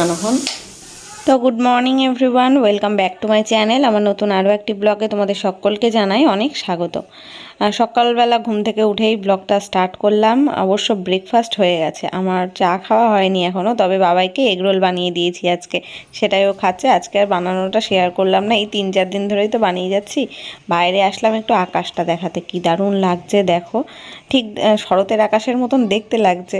তিনটে হ্যাঁ করছ কেন এখন তো good morning everyone welcome back to my channel আমার নতুন আরও একটি ব্লগে তোমাদের সকলকে জানাই অনেক স্বাগত। সকালবেলা ঘুম থেকে উঠেই ব্লগটা স্টার্ট করলাম। অবশ্য ব্রেকফাস্ট হয়ে গেছে। আমার চা খাওয়া হয়নি এখনও তবে বাবাইকে এগরোল বানিয়ে দিয়েছি আজকে। সেটাই ও খাচ্ছে। আজকে আর বানানোটা শেয়ার করলাম না। এই তিন চার দিন ধরেই তো বানিয়ে যাচ্ছি। বাইরে আসলাম একটু আকাশটা দেখাতে। কি দারুণ লাগছে, দেখো। ঠিক শরতের আকাশের মতন দেখতে লাগছে।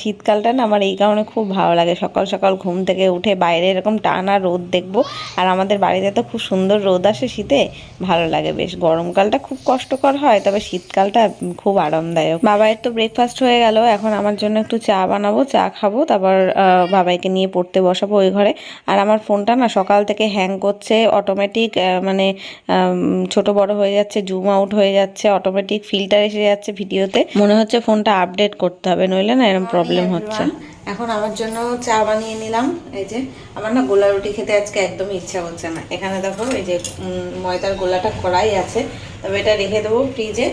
শীতকালটা না আমার এই কারণে খুব ভালো লাগে। সকাল সকাল ঘুম থেকে উঠে বাইরে এরকম টানা রোদ দেখব। আর আমাদের বাড়িতে তো খুব সুন্দর রোদ আসে শীতে ভালো লাগে বেশ। গরমকালটা খুব কষ্টকর হয় তবে শীতকালটা খুব আরামদায়ক। বাবাইয়ের তো ব্রেকফাস্ট হয়ে গেল এখন আমার জন্য একটু চা বানাবো চা খাব তারপর বাবাইকে নিয়ে পড়তে বসাবো ওই ঘরে। আর আমার ফোনটা না সকাল থেকে হ্যাং করছে অটোমেটিক মানে ছোট বড় হয়ে যাচ্ছে জুম আউট হয়ে যাচ্ছে অটোমেটিক ফিল্টার এসে যাচ্ছে ভিডিওতে। মনে হচ্ছে ফোনটা আপডেট করতে হবে নইলে না এরকম প্রবলেম হচ্ছে। এখন আমার জন্য চা বানিয়ে নিলাম। এই যে, আমার না গোলা রুটি খেতে আজকে একদমই ইচ্ছা হচ্ছে না। এখানে দেখো, এই যে ময়দার গোলাটা করাই আছে। তবে এটা রেখে দেবো ফ্রিজে।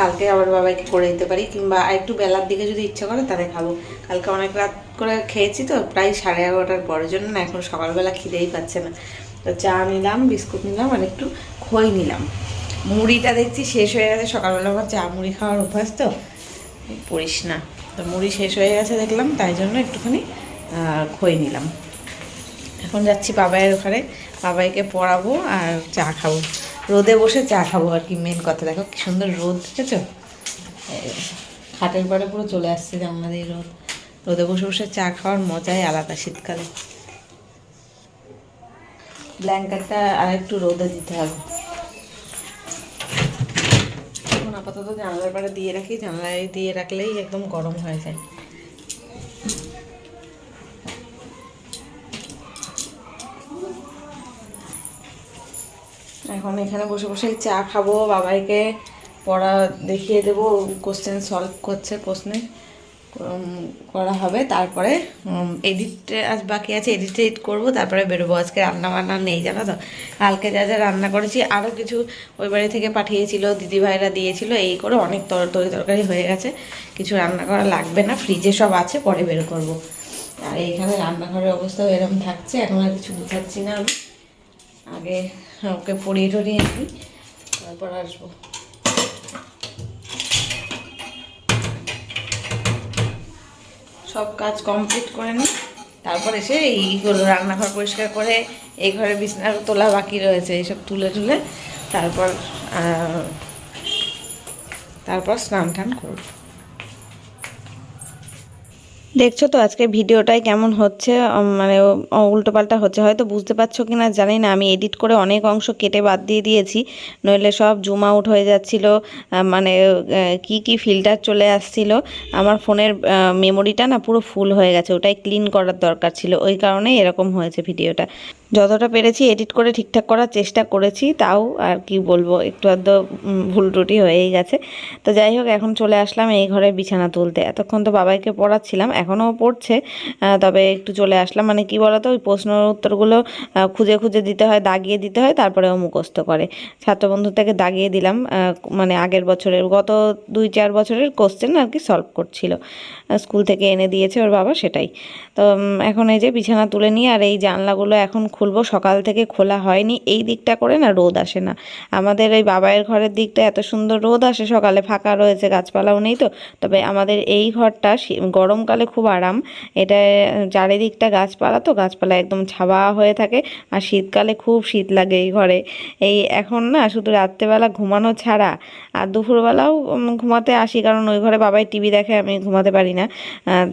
কালকে আবার বাবাকে করে দিতে পারি, কিংবা একটু বেলার দিকে যদি ইচ্ছা করে তাহলে খাব। কালকে অনেক রাত করে খেয়েছি তো, প্রায় সাড়ে এগারোটার পরের জন্য না, এখন সকালবেলা খিদেই পাচ্ছে না। তো চা নিলাম, বিস্কুট নিলাম, আর একটু খই নিলাম। মুড়িটা দেখছি শেষ হয়ে গেছে, সকালবেলা আমার চা মুড়ি খাওয়ার অভ্যাস তো, পড়িস না। তো মুড়ি শেষ হয়ে গেছে দেখলাম, তাই জন্য একটুখানি খই নিলাম। এখন যাচ্ছি বাবাইয়ের ওখানে। বাবাইকে পড়াবো আর চা খাব। রোদে বসে চা খাব আর কি মেন কথা। দেখো কি সুন্দর রোদ, দেখেছ? খাটের পরে পুরো চলে আসছে জানলা দিয়ে রোদ। রোদে বসে বসে চা খাওয়ার মজাই আলাদা শীতকালে। ব্ল্যাঙ্কেটটা আর একটু রোদে দিতে হবে। আপাতত জানলার পাড়ে দিয়ে রাখি, জানলায় দিয়ে রাখলেই একদম গরম হয়ে যায়। এখন এখানে বসে বসে চা খাব, বাবাইকে পড়া দেখিয়ে দেবো কোশ্চেন সলভ করছে প্রশ্নে। করা হবে। তারপরে এডিট আজ বাকি আছে এডিট এডিট করব, তারপরে বেরোবো। আজকে রান্না বান্না নেই, জানো তো? কালকে যা যা রান্না করেছি আরও কিছু ওই বাড়ি থেকে পাঠিয়েছিল, দিদিভাইরা দিয়েছিল, এই করে অনেক তর, তরি তরকারি হয়ে গেছে। কিছু রান্না করা লাগবে না ফ্রিজে সব আছে, পরে বের করব। আর এইখানে রান্নাঘরের অবস্থাও এরকম থাকছে, এখন আর কিছু বুঝাচ্ছি না আমি। আগে ওকে পড়িয়ে টড়িয়ে নিই, তারপর আসব। সব কাজ কমপ্লিট করে নিই। তারপর এসে এইগুলো রান্নাঘর পরিষ্কার করে, এই ঘরে বিছানার তোলা বাকি রয়েছে, এইসব তুলে তুলে তারপর তারপর স্নান টান করব। দেখছ তো আজকে ভিডিওটাই কেমন হচ্ছে? মানে উল্টোপাল্টা হচ্ছে। হয়তো বুঝতে পারছ কি না জানি না। আমি এডিট করে অনেক অংশ কেটে বাদ দিয়ে দিয়েছি। নইলে সব জুম আউট হয়ে যাচ্ছিল। মানে কি কি ফিল্টার চলে আসছিল। আমার ফোনের মেমোরিটা না পুরো ফুল হয়ে গেছে। ওটাই ক্লিন করার দরকার ছিল। ওই কারণে এরকম হয়েছে ভিডিওটা যতটা পেরেছি এডিট করে ঠিকঠাক করার চেষ্টা করেছি তাও আর কি বলব একটু উম, ভুল ত্রুটি হয়েই গেছে। তো যাই হোক এখন চলে আসলাম এই ঘরে বিছানা তুলতে। এতক্ষণ তো বাবাইকে পড়াচ্ছিলাম এখনও পড়ছে তবে একটু চলে আসলাম। মানে কি বলতো ওই প্রশ্ন উত্তরগুলো খুঁজে খুঁজে দিতে হয় দাগিয়ে দিতে হয় তারপরে ও মুখস্থ করে। ছাত্রবন্ধু থেকে দাগিয়ে দিলাম মানে আগের বছরের গত দুই চার বছরের কোশ্চেন আর কি সলভ করছিল। স্কুল থেকে এনে দিয়েছে ওর বাবা সেটাই। তো এখন এই যে বিছানা তুলে নিয়ে আর এই জানলাগুলো এখন খুলবো, সকাল থেকে খোলা হয়নি, এই দিকটা করে না রোদ আসে না। আমাদের এই বাবায়ের ঘরের দিকটা এত সুন্দর রোদ আসে, সকালে ফাঁকা রয়েছে, গাছপালাও নেই তো। তবে আমাদের এই ঘরটা গরমকালে খুব আরাম। এটা চারিদিকটা গাছপালা তো, গাছপালা একদম ছাওয়া হয়ে থাকে, আর শীতকালে খুব শীত লাগে এই ঘরে। এই এখন না শুধু রাত্রেবেলা ঘুমানো ছাড়া, আর দুপুরবেলাও ঘুমাতে আসি, কারণ ওই ঘরে বাবাই টিভি দেখে, আমি ঘুমাতে পারি না।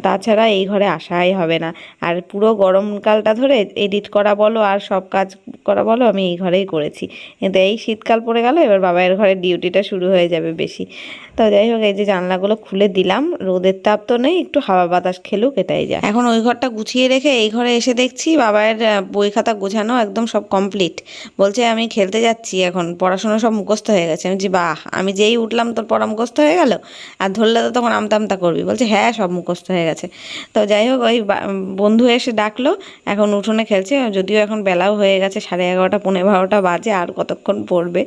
তাছাড়া এই ঘরে আসাই হবে না। আর পুরো গরমকালটা ধরে এডিট করা বলো আর সব কাজ করা বলো, আমি এই ঘরেই করেছি। কিন্তু এই শীতকাল পড়ে গেল, এবার বাবাইয়ের ঘরে ডিউটিটা শুরু হয়ে যাবে বেশি। তো যাই হোক, এই যে জানলাগুলো খুলে দিলাম, রোদের তাপ তো নেই, একটু হাওয়া বাতাস খেলুক, এটাই যা এখন ওই ঘরটা গুছিয়ে রেখে এই ঘরে এসে দেখছি বাবাইয়ের বই খাতা গোছানো একদম সব কমপ্লিট। বলছে, আমি খেলতে যাচ্ছি এখন, পড়াশোনা সব মুখস্থ হয়ে গেছে। আমি বলছি, বাহ, আমি যেই উঠলাম, তোর পড়া মুখস্থ হয়ে গেল? আর ধরলে তো তখন আমতা আমতা করবি। বলছে হ্যাঁ সব মুখস্থ হয়ে গেছে। তো যাই হোক, ওই বন্ধু এসে ডাকলো, এখন উঠোনে খেলছে, যদিও এখন বেলাও হয়ে গেছে, সাড়ে এগারোটা পনেরো বারোটা বাজে, আর কতক্ষণ পড়বে?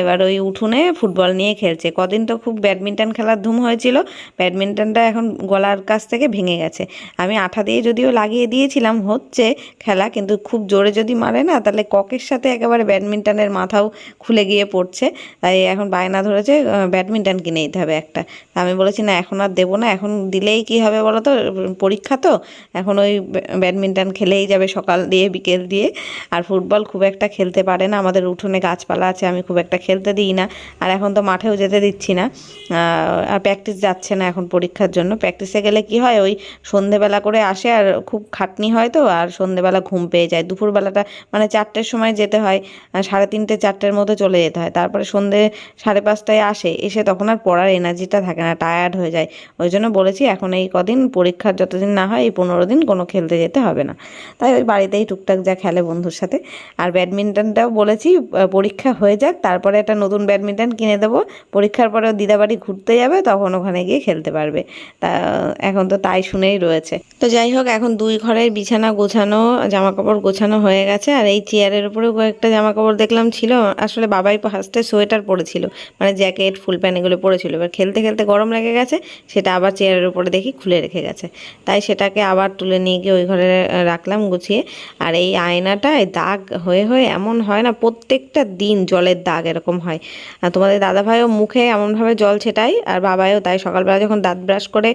এবার ওই উঠোনে ফুটবল নিয়ে খেলছে। কদিন তো খুব ব্যাডমিন্টন খেলার ধুম হয়েছিল, ব্যাডমিন্টনটা এখন গলার কাছ থেকে ভেঙে গেছে। আমি আঠা দিয়ে যদিও লাগিয়ে দিয়েছিলাম, হচ্ছে খেলা, কিন্তু খুব জোরে যদি মারে না, তাহলে ককের সাথে একেবারে ব্যাডমিন্টনের মাথাও খুলে গিয়ে পড়ছে। তাই এখন বায়না ধরেছে ব্যাডমিন্টন কিনে দিতে হবে একটা। আমি বলেছি, না, এখন আর দেবো না, এখন দিলেই কি হবে বলো তো? পরীক্ষা তো, এখন ওই ব্য- ব্যাডমিন্টন খেলেই যাবে সকাল দিয়ে বিকেল দিয়ে। আর ফুটবল খুব একটা খেলতে পারে না। আমাদের উঠোনে গাছপালা আছে, আমি খুব একটা খেলতে দিই না। আর এখন তো মাঠেও যেতে দিচ্ছি না। আর প্র্যাকটিস যাচ্ছে না এখন পরীক্ষার জন্য। প্র্যাকটিসে গেলে কি হয়, ওই সন্ধেবেলা করে আসে আর খুব খাটনি হয় তো, আর সন্ধেবেলা ঘুম পেয়ে যায়। দুপুরবেলাটা মানে চারটের সময় যেতে হয় সাড়ে তিনটে, চারটের মধ্যে চলে যেতে হয়। তারপরে সন্ধে সাড়ে পাঁচটায় আসে, এসে তখন আর পড়ার এনার্জিটা থাকে না টায়ার্ড হয়ে যায়। ওই জন্য বলেছি, এখন এই কদিন পরীক্ষার যতদিন না হয়, এই পনেরো দিন কোনো খেলতে যেতে হবে না। তাই ওই বাড়িতেই টুকটাক যা খেলে বন্ধুর সাথে। আর ব্যাডমিন্টনটাও বলেছি পরীক্ষা হয়ে যাক, তারপরে একটা নতুন ব্যাডমিন্টন কিনে দেবো। পরীক্ষার পরেও দিদাবাড়ি ঘুরতে যাবে, তখন ওখানে গিয়ে খেলতে পারবে। তা, এখন তো তাই শুনেই রয়েছে। তো যাই হোক, এখন দুই ঘরের বিছানা গোছানো জামা কাপড় গোছানো হয়ে গেছে, আর এই চেয়ারের উপরেও কয়েকটা জামা কাপড় দেখলাম ছিল। আসলে বাবাই ফার্স্টে সোয়েটার পরেছিল মানে জ্যাকেট, ফুল প্যান্ট এগুলো পরেছিল। এবার খেলতে খেলতে গরম লেগে গেছে, সেটা আবার চেয়ারের উপরে দেখি খুলে রেখে গেছে। তাই সেটাকে আবার তুলে নিয়ে গিয়ে ওই ঘরে রাখলাম গুছিয়ে। আর এই আয়নাটায় দাগ হয়ে হয়ে এমন হয় না, প্রত্যেকটা দিন জলের দাগ এরকম হয়। আর তোমাদের দাদাভাইও মুখে এমনভাবে জল ছেটাই আর বাবাইও তাই সকালবেলা যখন দাঁত ব্রাশ করে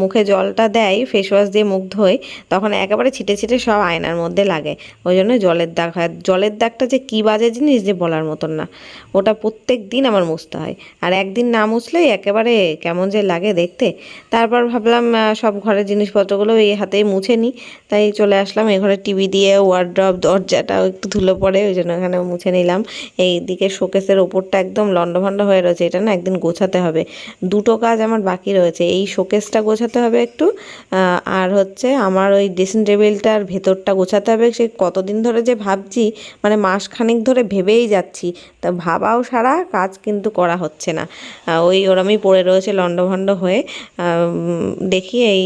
মুখে জলটা দেয় ফেস ওয়াশ দিয়ে মুখ ধোয়, তখন একেবারে ছিটে ছিটে সব আয়নার মধ্যে লাগে। ওই জন্য জলের দাগ হয়। জলের দাগটা যে কী বাজে জিনিস যে বলার মতন না, ওটা প্রত্যেক দিন আমার মুছতে হয়। আর একদিন না মুছলেই একেবারে কেমন যে লাগে দেখতে। তারপর ভাবলাম সব ঘরের জিনিসপত্রগুলো এই হাতেই মুছে নিই। তাই চলে আসলাম এই ঘরে টিভি দিয়ে ওয়ার্ড্রপ দরজাটাও একটু ধুলো পড়ে, ওই জন্য ওখানে মুছে নিলাম। এই দিকে শোকেসের ওপরটা একদম লণ্ডভণ্ড হয়ে রয়েছে, এটা না একদিন গোছাতে হবে। দুটো কাজ আমার বাকি রয়েছে, এই শোকেসটা গোছাতে হবে একটু আর হচ্ছে আমার ওই ড্রেসিং টেবিলটার ভেতরটা গোছাতে হবে। সে কতদিন ধরে যে ভাবছি মানে মাসখানেক ধরে ভেবেই যাচ্ছি। তা ভাবাও সারা, কাজ কিন্তু করা হচ্ছে না। ওই ওরমই পড়ে রয়েছে লণ্ডভণ্ড হয়ে। দেখি এই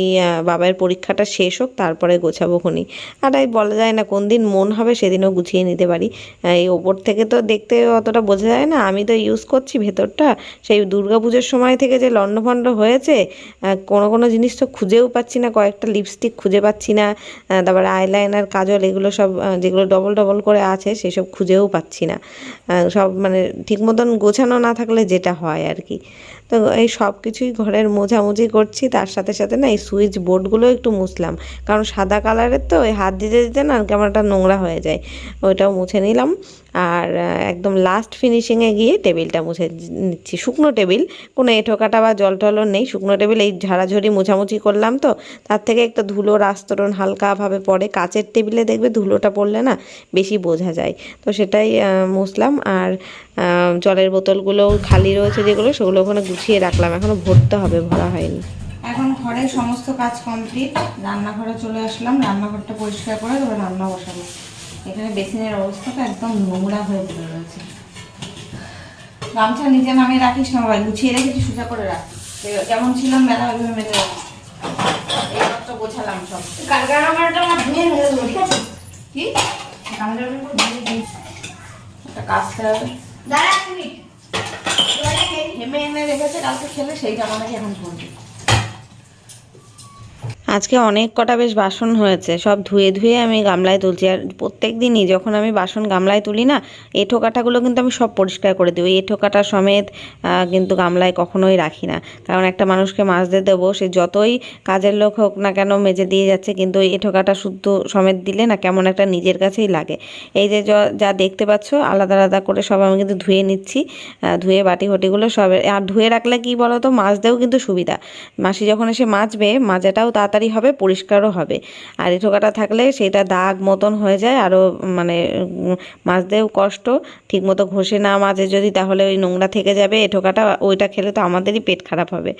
বাবার পরীক্ষাটা শেষ হোক, তারপরে গোছাবো খুনি। আর এই বলা যায় না কোন দিন মন হবে সেদিনও গুছিয়ে নিতে পারি। এই ওপর থেকে তো দেখতে অতটা বোঝা যায় না। আমি তো ইউজ করছি ভেতরটা। সেই দুর্গাপুজোর সময় থেকে যে লণ্ডভণ্ড হয়েছে কোনো কোনো জিনিস তো খুঁজেও পাচ্ছি না। কয়েকটা লিপস্টিক খুঁজে পাচ্ছি না তারপর আইলাইনার কাজল এগুলো সব যেগুলো ডবল ডবল করে আছে সেসব খুঁজেও পাচ্ছি না। সব মানে ঠিক মতন গোছানো না থাকলে যেটা হয় আর কি। তো এই সব কিছুই ঘরের মোছামুছি করছি। তার সাথে সাথে না এই সুইচ বোর্ডগুলো একটু মুছলাম। কারণ সাদা কালারের তো ওই হাত দিতে দিতে না একটা নোংরা হয়ে যায়। ওইটাও মুছে নিলাম। আর একদম লাস্ট ফিনিশিংয়ে গিয়ে টেবিলটা মুছে নিচ্ছি। শুকনো টেবিল, কোনো এঁঠো কাটা বা জল টলও নেই। শুকনো টেবিল, এই ঝাড়াঝড়ি মোছামুছি করলাম তো। তার থেকে একটা ধুলোর আস্তরণ হালকাভাবে পড়ে। কাচের টেবিলে দেখবে ধুলোটা পড়লে না বেশি বোঝা যায়। তো সেটাই মুছলাম। আর জলের বোতলগুলো খালি রয়েছে যেগুলো, সেগুলো ওখানে গুছিয়ে রাখলাম এখনও ভরতে হবে ভরা হয়নি। এখন ঘরে সমস্ত কাজ কমপ্লিট রান্নাঘরে চলে আসলাম রান্নাঘরটা পরিষ্কার করে তবে রান্না বসাবো। এখানে বেসিনের অবস্থাটা একদম নোংরা হয়ে পড়ে রয়েছে। গামছা নিজে নামিয়ে রাখিস না ভাই গুছিয়ে রেখেছি সোজা করে রাখ। যেমন ছিলাম মেলা ওইভাবে মেলে রাখ তো গোছালাম সব। আমার ধুয়ে ঠিক আছে? কি? একটা দাঁড়া এক মিনিট। খেয়ে এনে রেখেছে কালকে খেলে সেইটা মনে হয় এখন করবে আজকে অনেক কটা বেশ বাসন হয়েছে। সব ধুয়ে ধুয়ে আমি গামলায় তুলছি। আর প্রত্যেক দিনই যখন আমি বাসন গামলায় তুলি না এঁঠো কাটাগুলো কিন্তু আমি সব পরিষ্কার করে দিই। এঁঠো কাটা সমেত কিন্তু গামলায় কখনোই রাখি না। কারণ একটা মানুষকে মাজতে দেবো, সে যতই কাজের লোক হোক না কেন মেজে দিয়ে যাচ্ছে, কিন্তু এঁঠো কাটা শুদ্ধ সমেত দিলে না কেমন একটা নিজের কাছেই লাগে। এই যে যা দেখতে পাচ্ছ, আলাদা আলাদা করে সব আমি কিন্তু ধুয়ে নিচ্ছি। ধুয়ে বাটি ঘটিগুলো সব, আর ধুয়ে রাখলে কি বলো তো মাজতেও কিন্তু সুবিধা। মাসি যখন এসে মাজবে মাজাটাও তাড়াতাড়ি হবে, পরিষ্কারও হবে। আর এঁঠো কাটা থাকলে সেটা দাগ মতন হয়ে যায়, আরও মানে মাজতেও কষ্ট। ঠিকমতো ঘষে না মাজে যদি তাহলে ওই নোংরা থেকে যাবে এঁঠো কাটা ওইটা খেলে তো আমাদেরই পেট খারাপ হবে।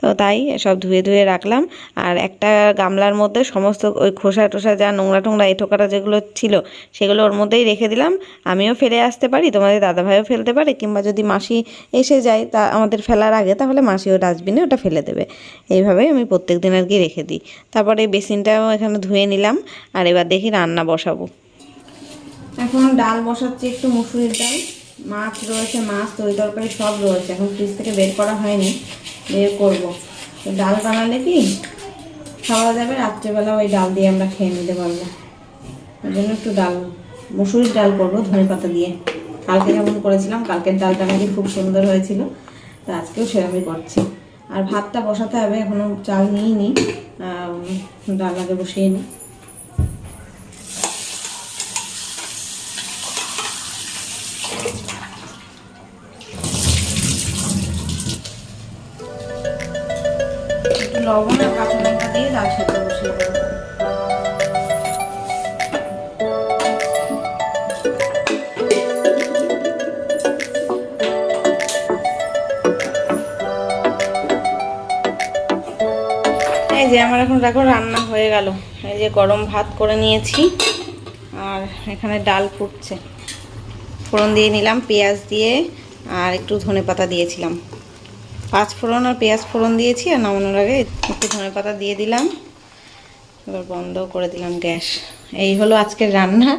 তো তাই সব ধুয়ে ধুয়ে রাখলাম। আর একটা গামলার মধ্যে সমস্ত ওই খোসা টোসা যা নোংরা টোংরা এঁঠো কাটা যেগুলো ছিল, সেগুলো ওর মধ্যেই রেখে দিলাম। আমিও ফেলে আসতে পারি, তোমাদের দাদাভাইও ফেলতে পারে, কিংবা যদি মাসি এসে যায়, তা আমাদের ফেলার আগে, তাহলে মাসিও ডাস্টবিনে ওটা ফেলে দেবে। এইভাবেই আমি প্রত্যেক দিন আর কি রেখে দিই। তারপরে বেসিনটাও এখানে ধুয়ে নিলাম আর এবার দেখি রান্না বসাবো। এখন ডাল বসাচ্ছি একটু মুসুরির ডাল, মাছ রয়েছে, মাছ তরি তরকারি সব রয়েছে। এখন ফ্রিজ থেকে বের করা হয়নি, বের করব। ডাল বানালে কি খাওয়া যাবে, রাত্রেবেলা ওই ডাল দিয়ে আমরা খেয়ে নিতে পারব। ওই জন্য একটু ডাল, মুসুরির ডাল করব ধনে পাতা দিয়ে। কালকে যেমন করেছিলাম, কালকের ডালটা নাকি খুব সুন্দর হয়েছিল, তো আজকেও সেরকমই করছি। আর ভাতটা বসাতে হবে এখনও চাল নিই নি আগে বসিয়ে নিই লবণ যে আমার এখন দেখো রান্না হয়ে গেল। এই যে গরম ভাত করে নিয়েছি, আর এখানে ডাল ফুটছে। ফোড়ন দিয়ে নিলাম, পেঁয়াজ দিয়ে, আর একটু ধনে পাতা দিয়েছিলাম। পাঁচ ফোড়ন আর পেঁয়াজ ফোড়ন দিয়েছি, আর নামানোর আগে একটু ধনে পাতা দিয়ে দিলাম। এবার বন্ধ করে দিলাম গ্যাস। এই হলো আজকের রান্না,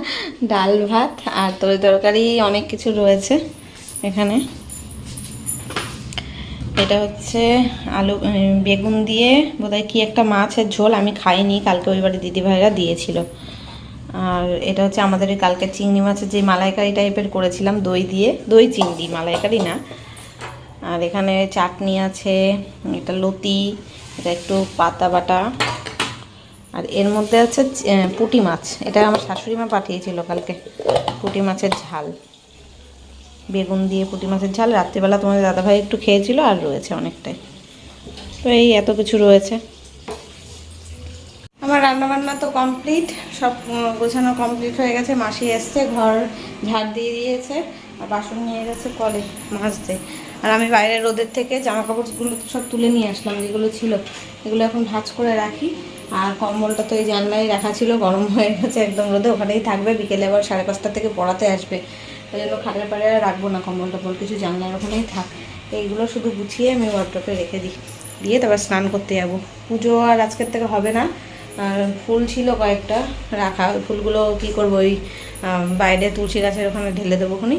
ডাল ভাত আর তরি তরকারি, অনেক কিছু রয়েছে এখানে। এটা হচ্ছে আলু বেগুন দিয়ে বোধহয় কি একটা মাছের ঝোল আমি খাইনি, কালকে ওই বাড়ি দিদিভাইরা দিয়েছিল। আর এটা হচ্ছে আমাদের কালকে চিংড়ি মাছের যে মালাইকারি টাইপের করেছিলাম, দই দিয়ে। দই চিংড়ি, মালাইকারি না। আর এখানে চাটনি আছে এটা লতি, এটা একটু পাতা বাটা। আর এর মধ্যে আছে পুঁটি মাছ। এটা আমার শাশুড়ি মা পাঠিয়েছিল কালকে, পুঁটি মাছের ঝাল। বেগুন দিয়ে পুঁটি মাছের ঝাল। রাত্রিবেলা তোমাদের দাদাভাই একটু খেয়েছিল আর রয়েছে অনেকটাই। তো এই এত কিছু রয়েছে। আমার রান্না বান্না তো কমপ্লিট। সব গোছানো কমপ্লিট হয়ে গেছে। মাসি এসছে, ঘর ঝাড় দিয়ে দিয়েছে, আর বাসন নিয়ে গেছে কলে মাজতে। আর আমি বাইরে রোদের থেকে জামা কাপড়গুলো সব তুলে নিয়ে আসলাম, যেগুলো ছিল। এগুলো এখন ভাঁজ করে রাখি। আর কম্বলটা তো এই জানলায় রাখা ছিল, গরম হয়ে গেছে একদম রোদে। ওখানেই থাকবে, বিকেলে আবার সাড়ে পাঁচটা থেকে পড়াতে আসবে। ওই জন্য খাটের পাড়ে রাখব না, কম্বল টম্বল কিছু জানলার ওখানেই থাক। এইগুলো শুধু গুছিয়ে আমি ওয়ার্ড্রপে রেখে দিই। দিয়ে তারপর স্নান করতে যাব। পুজো আর আজকের থেকে হবে না। আর ফুল ছিল কয়েকটা, রাখা। ফুলগুলো কী করব? ওই বাইরে তুলসী গাছের ওখানে ঢেলে দেবো খুনি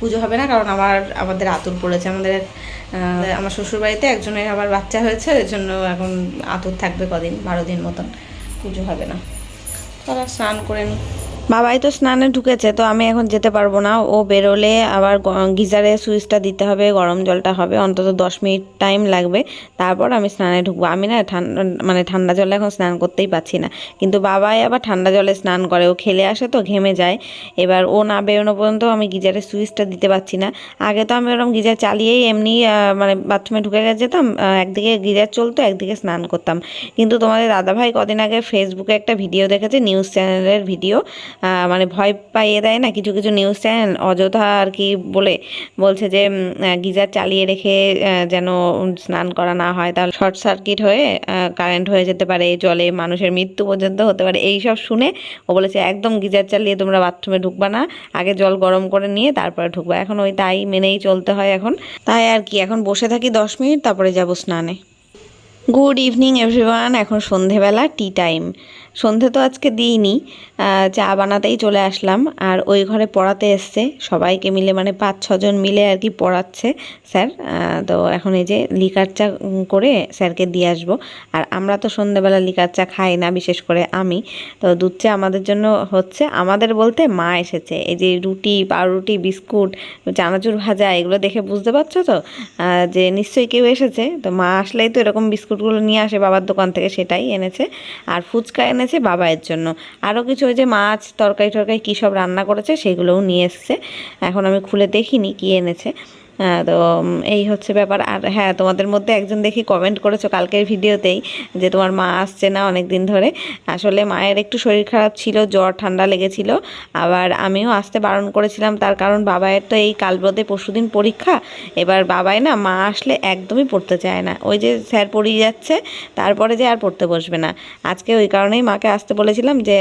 পুজো হবে না, কারণ আমার, আমাদের আতুর পড়েছে। আমাদের আমার শ্বশুরবাড়িতে একজনের আবার বাচ্চা হয়েছে, ওই জন্য এখন আতুর থাকবে কদিন, বারো দিন মতন। পুজো হবে না। তারা স্নান করে নিই বাবাই তো স্নানে ঢুকেছে, তো আমি এখন যেতে পারব না। ও বেরোলে আবার গিজারে সুইচটা দিতে হবে, গরম জলটা হবে, অন্তত দশ মিনিট টাইম লাগবে। তারপর আমি স্নানে ঢুকবো। আমি না ঠান্ডা মানে ঠান্ডা জলে এখন স্নান করতেই পারছি না। কিন্তু বাবাই আবার ঠান্ডা জলে স্নান করে। ও খেলে আসে তো, ঘেমে যায়। এবার ও না বেরোনো পর্যন্ত আমি গিজারের সুইচটা দিতে পারছি না। আগে তো আমি ওরকম গিজার চালিয়েই এমনি মানে বাথরুমে ঢুকে যেতাম একদিকে গিজার চলতো, একদিকে স্নান করতাম। কিন্তু তোমাদের দাদাভাই কদিন আগে ফেসবুকে একটা ভিডিও দেখেছে, নিউজ চ্যানেলের ভিডিও। মানে ভয় পাইয়ে দেয় না? কিছু কিছু নিউজ চ্যানেল অযথা আর কি বলে, বলছে যে গিজার চালিয়ে রেখে যেন স্নান করা না হয়, তাহলে শর্ট সার্কিট হয়ে কারেন্ট হয়ে যেতে পারে, জলে মানুষের মৃত্যু পর্যন্ত হতে পারে। এই সব শুনে ও বলেছে, একদম গিজার চালিয়ে তোমরা বাথরুমে ঢুকবা না। আগে জল গরম করে নিয়ে তারপরে ঢুকবা। এখন ওই তাই মেনেই চলতে হয় এখন। তাই আর কি, এখন বসে থাকি দশ মিনিট, তারপরে যাব স্নানে। গুড ইভিনিং এভরিওয়ান এখন সন্ধেবেলা টি টাইম সন্ধে তো আজকে দিইনি চা বানাতেই চলে আসলাম। আর ওই ঘরে পড়াতে এসছে, সবাইকে মিলে মানে পাঁচ ছজন মিলে আর কি পড়াচ্ছে স্যার। তো এখন এই যে লিকার চা করে স্যারকে দিয়ে আসব। আর আমরা তো সন্ধেবেলা লিকার চা খাই না, বিশেষ করে আমি। তো দুধ চা আমাদের জন্য হচ্ছে, আমাদের বলতে মা এসেছে। এই যে রুটি, পাউরুটি, বিস্কুট, চানাচুর ভাজা, এগুলো দেখে বুঝতে পারছ তো? যে নিশ্চয়ই কেউ এসেছে। তো মা আসলেই তো এরকম বিস্কুটগুলো নিয়ে আসে, বাবার দোকান থেকে সেটাই এনেছে। আর ফুচকা এনেছে বাবাইয়ের জন্য। আরও কিছু ওই যে মাছ তরকারি টরকারি কী সব রান্না করেছে সেগুলোও নিয়ে এসছে। এখন আমি খুলে দেখিনি কি এনেছে। তো এই হচ্ছে ব্যাপার। আর হ্যাঁ তোমাদের মধ্যে একজন দেখি কমেন্ট করেছ কালকের ভিডিওতেই যে তোমার মা আসছে না অনেক দিন ধরে। আসলে মায়ের একটু শরীর খারাপ ছিল, জ্বর, ঠান্ডা লেগেছিল। আবার আমিও আসতে বারণ করেছিলাম। তার কারণ বাবায়ের তো এই কাল বোধে পরশুদিন পরীক্ষা। এবার বাবাই না, মা আসলে একদমই পড়তে চায় না। ওই যে স্যার পড়িয়ে যাচ্ছে, তারপরে যে আর পড়তে বসবে না। আজকে ওই কারণেই মাকে আসতে বলেছিলাম যে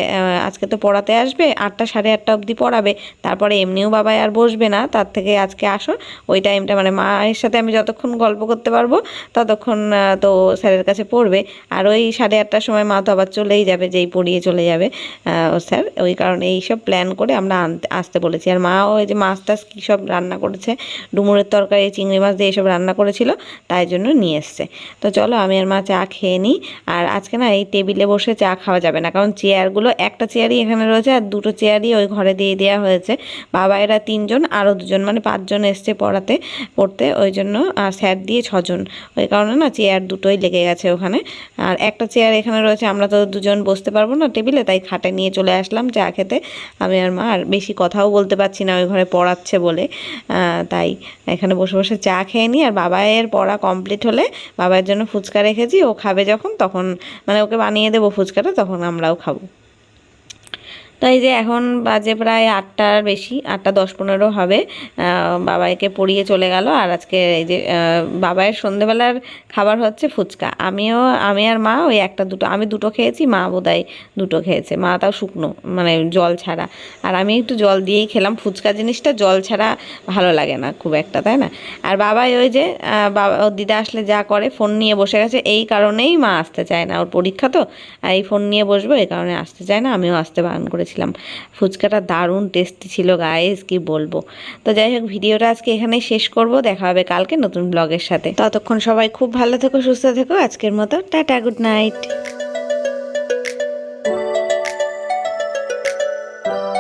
আজকে তো পড়াতে আসবে, আটটা সাড়ে আটটা অবধি পড়াবে। তারপরে এমনিও বাবাই আর বসবে না। তার থেকে আজকে আসো, ওই টাইমটা মানে মায়ের সাথে আমি যতক্ষণ গল্প করতে পারব, ততক্ষণ তো স্যারের কাছে পড়বে। আর ওই সাড়ে আটটার সময় মা তো আবার চলেই যাবে, যেই পড়িয়ে চলে যাবে। স্যার, ওই কারণে এইসব প্ল্যান করে আমরা আনতে আসতে বলেছি। আর মা ওই যে মাছ টাছ কী সব রান্না করেছে, ডুমুরের তরকারি, চিংড়ি মাছ দিয়ে এইসব রান্না করেছিল, তাই জন্য নিয়ে এসছে। তো চলো আমি আর মা চা খেয়ে নিই। আর আজকে না এই টেবিলে বসে চা খাওয়া যাবে না, কারণ চেয়ারগুলো একটা চেয়ারই এখানে রয়েছে আর দুটো চেয়ারই ওই ঘরে দিয়ে দেওয়া হয়েছে। বাবা এরা তিনজন আরও দুজন মানে পাঁচজন এসছে পড়াতে। পড়তে, ওই জন্য, আর স্যার দিয়ে ছজন। ওই কারণে না চেয়ার দুটোই লেগে গেছে ওখানে। আর একটা চেয়ার এখানে রয়েছে, আমরা তো দুজন বসতে পারব না টেবিলে, তাই খাটে নিয়ে চলে আসলাম চা খেতে। আমি আর মা, আর বেশি কথাও বলতে পারছি না, ওই ঘরে পড়াচ্ছে বলে। তাই এখানে বসে বসে চা খেয়ে নিই, আর বাবায়ের পড়া কমপ্লিট হলে বাবার জন্য ফুচকা রেখেছি, ও খাবে যখন, তখন মানে ওকে বানিয়ে দেবো ফুচকাটা, তখন আমরাও খাব। তো এই যে এখন বাজে প্রায় আটটার বেশি, আটটা দশ পনেরো হবে। বাবাইকে পড়িয়ে চলে গেল আর আজকে এই যে বাবাইয়ের সন্ধেবেলার খাবার হচ্ছে ফুচকা। আমিও, আমি আর মা ওই একটা দুটো, আমি দুটো খেয়েছি, মা বোধহয় দুটো খেয়েছে। মা তাও শুকনো মানে জল ছাড়া। আর আমি একটু জল দিয়েই খেলাম। ফুচকা জিনিসটা জল ছাড়া ভালো লাগে না খুব একটা, তাই না? আর বাবাই ওই যে বাবা দিদা আসলে যা করে ফোন নিয়ে বসে গেছে। এই কারণেই মা আসতে চায় না। ওর পরীক্ষা তো, আর এই ফোন নিয়ে বসবো এই কারণে আসতে চায় না। আমিও আসতে বারণ করেছিলাম। ফুচকাটা দারুণ টেস্টি ছিল গায়েস কি বলব? তো যাই হোক, ভিডিওটা আজকে এখানেই শেষ করব। দেখা হবে কালকে নতুন ব্লগের সাথে। ততক্ষণ সবাই খুব ভালো থেকো, সুস্থ থেকো। আজকের মতো টাটা গুড নাইট